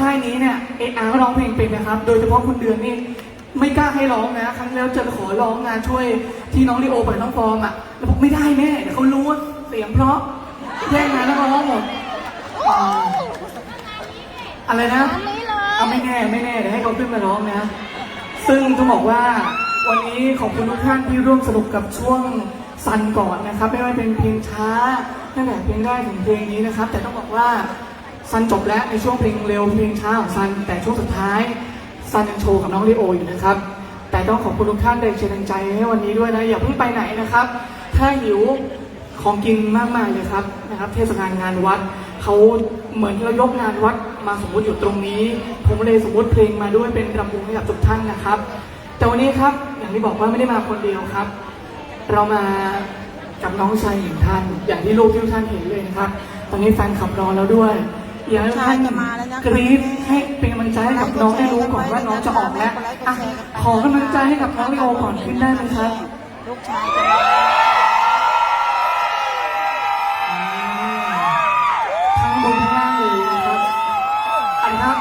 ค่ายนี้เนี่ยเออาร์ก็ร้องเพลงเป็นนะครับ โดยเฉพาะคุณเดือนนี่ไม่กล้าให้ร้องนะ ครั้งแล้วจะขอร้องงานช่วยที่น้องลีโอกับน้องฟอร์มอะแล้วบอกไม่ได้แม่เดี๋ยวเขารู้ว่าเสียงเพราะแย่งงานนักร้องหมดอ่าอะไรนะอันนี้เลยเอาไม่แน่ไม่แน่เดี๋ยวให้เขาขึ้นมาร้องนะ ซึ่งต้องบอกว่าวันนี้ขอบคุณทุกท่านที่ร่วมสนุกกับช่วงซันก่อนนะครับ ไม่ว่าเป็นเพลงช้าตั้งแต่เพลงแรกถึงเพลงนี้นะครับ แต่ต้องบอกว่า ซันจบแล้วในช่วงเพลงเร็วเพลงช้าของซันแต่ช่วงสุดท้ายซันยังโชว์กับน้องลีโออยู่นะครับ แต่ต้องขอบคุณทุกท่านแรงเชียร์แรงใจให้วันนี้ด้วยนะอย่าเพิ่งไปไหนนะครับ ถ้าหิวของกินมากมายเลยครับนะครับ เทศกาลงานวัดเขาเหมือนที่เรายกงานวัดมาสมมติอยู่ตรงนี้ ผมเลยสมมติเพลงมาด้วยเป็นรำวงให้กับทุกท่านนะครับ แต่วันนี้ครับอย่างที่บอกว่าไม่ได้มาคนเดียวครับ เรามากับน้องชายหญิงท่าน อย่างที่ลูกที่ทุกท่านเห็นเลยนะครับ ตอนนี้แฟนขับรอแล้วด้วย อยากให้ทุกท่านจะมาแล้วนะคะกรี๊ดให้เป็นกำลังใจให้กับน้องได้รู้ก่อนว่าน้องจะออกแล้วอะขอกำลังใจให้กับน้องลีโอก่อนขึ้นได้ไหมครับลูกชายจะมาทั้งบนทั้งล่างเลยนะครับอันครับ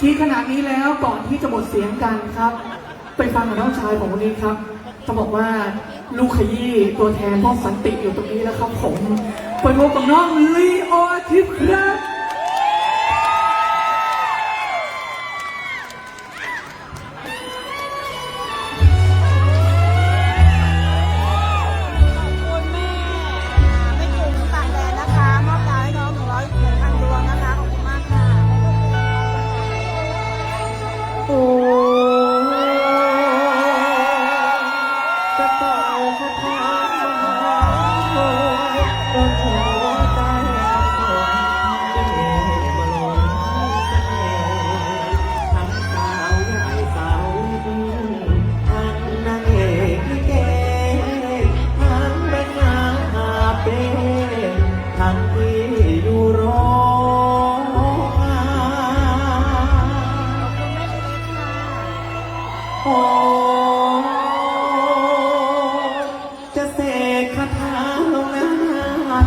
กรีดขนาดนี้แล้วก่อนที่จะหมดเสียงกันครับ ไปฟังกับน้องชายของวันนี้ครับจะบอกว่าลูกขยี้ตัวแทนพ่อสันติอยู่ตรงนี้แล้วครับผมไปพบกับน้องลีโอทิพย์ครับ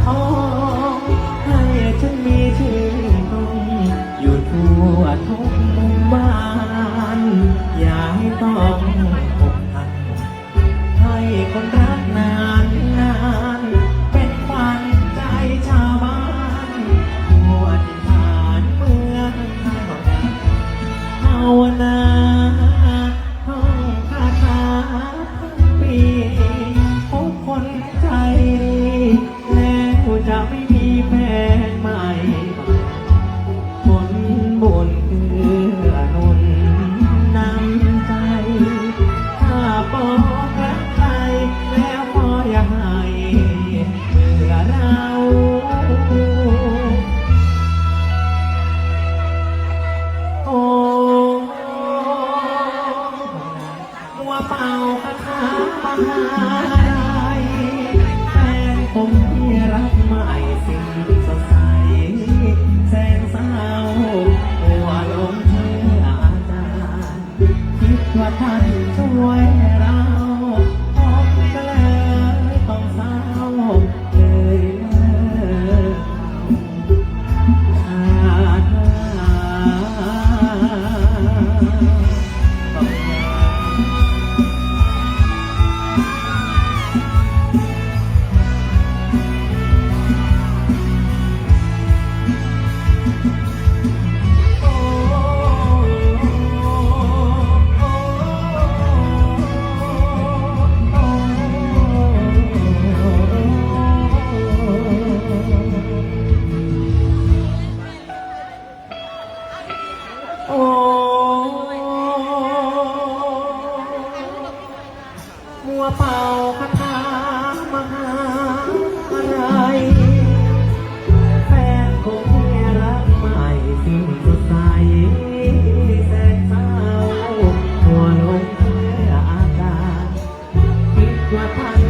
ทองให้ฉันมีชื่อตรงอยู่ทั่วทุกมุมบ้าน อย่าให้ต้องา วเป่าคาถามหาอะไร แฟนคงแค่รักใหม่สิ้สดใแสนเศาหัวลงเพื่อากาศคิดว่าท่าน